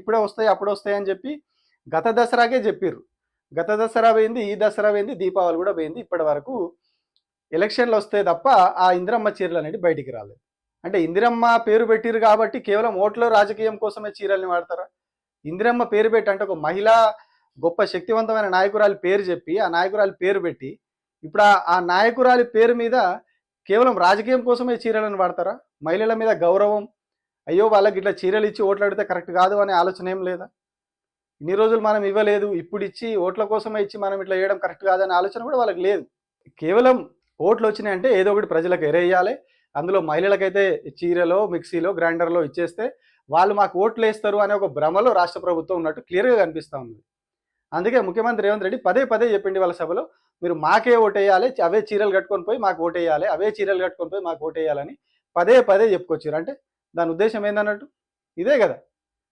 ఇప్పుడే వస్తాయి అప్పుడే వస్తాయి అని చెప్పి గత దసరాకే చెప్పిర్రు. గత దసరా పోయింది ఈ దసరా పోయింది దీపావళి కూడా పోయింది. ఇప్పటి వరకు ఎలక్షన్లు వస్తే తప్ప ఆ ఇందిరమ్మ చీరలు అనేవి బయటికి రాలేదు. అంటే ఇందిరమ్మ పేరు పెట్టిరు కాబట్టి కేవలం ఓట్ల రాజకీయం కోసమే చీరల్ని వాడతారా? ఇందిరమ్మ పేరు పెట్టి అంటే ఒక మహిళ గొప్ప శక్తివంతమైన నాయకురాలి పేరు చెప్పి ఆ నాయకురాలి పేరు పెట్టి ఇప్పుడు ఆ నాయకురాలి పేరు మీద కేవలం రాజకీయం కోసమే చీరలను వాడతారా? మహిళల మీద గౌరవం అయ్యో వాళ్ళకి ఇట్లా చీరలు ఇచ్చి ఓట్లాడితే కరెక్ట్ కాదు అనే ఆలోచన ఏం లేదా? ఇన్ని రోజులు మనం ఇవ్వలేదు ఇప్పుడు ఇచ్చి ఓట్ల కోసమే ఇచ్చి మనం ఇట్లా వేయడం కరెక్ట్ కాదనే ఆలోచన కూడా వాళ్ళకి లేదు. కేవలం ఓట్లు వచ్చినాయంటే ఏదో ఒకటి ప్రజలకు ఎరేయాలి. అందులో మహిళలకైతే చీరలో మిక్సీలో గ్రైండర్లో ఇచ్చేస్తే వాళ్ళు మాకు ఓట్లు వేస్తారు అనే ఒక భ్రమలో రాష్ట్ర ప్రభుత్వం ఉన్నట్టు క్లియర్గా కనిపిస్తూ ఉంది. అందుకే ముఖ్యమంత్రి రేవంత్ రెడ్డి పదే పదే చెప్పిండి వాళ్ళ సభలో మీరు మాకే ఓటేయాలి అవే చీరలు కట్టుకొని పోయి మాకు ఓటేయాలి అవే చీరలు కట్టుకొని పోయి మాకు ఓటేయాలని పదే పదే చెప్పుకొచ్చారు అంటే దాని ఉద్దేశం ఏందన్నట్టు? ఇదే కదా.